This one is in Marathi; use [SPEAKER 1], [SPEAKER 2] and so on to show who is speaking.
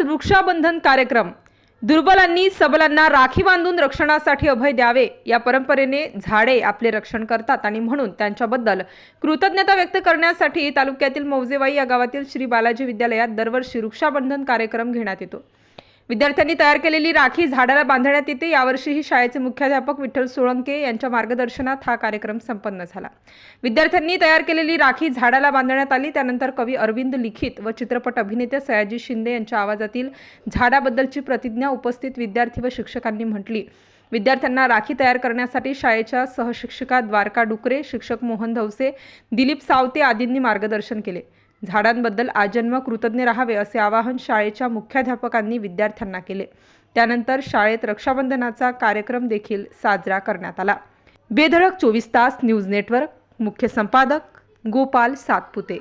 [SPEAKER 1] वृक्षाबंधन कार्यक्रम. दुर्बलांनी सबलांना राखी बांधून रक्षणासाठी अभय द्यावे. या परंपरेने झाडे आपले रक्षण करतात आणि म्हणून त्यांच्याबद्दल कृतज्ञता व्यक्त करण्यासाठी तालुक्यातील मौजेवाई या गावातील श्री बालाजी विद्यालयात दरवर्षी वृक्षाबंधन कार्यक्रम घेण्यात येतो. विद्यार्थ्यांनी तयार केलेली राखी झाडाला बांधण्यात येते. यावर्षीही शाळेचे मुख्याध्यापक विठ्ठल सोळंके यांच्या मार्गदर्शनात हा कार्यक्रम संपन्न झाला. विद्यार्थ्यांनी तयार केलेली राखी झाडाला बांधण्यात आली. त्यानंतर कवी अरविंद लिखित व चित्रपट अभिनेते सयाजी शिंदे यांच्या आवाजातील झाडाबद्दलची प्रतिज्ञा उपस्थित विद्यार्थी व शिक्षकांनी म्हटली. विद्यार्थ्यांना राखी तयार करण्यासाठी शाळेच्या सहशिक्षिका द्वारका डुकरे शिक्षक मोहन धवसे दिलीप सावते आदींनी मार्गदर्शन केले. झाडांबद्दल आजन्म कृतज्ञ राहावे असे आवाहन शाळेच्या मुख्याध्यापकांनी विद्यार्थ्यांना केले. त्यानंतर शाळेत रक्षाबंधनाचा कार्यक्रम देखील साजरा करण्यात आला. बेधडक चोवीस तास न्यूज नेटवर्क मुख्य संपादक गोपाल सातपुते.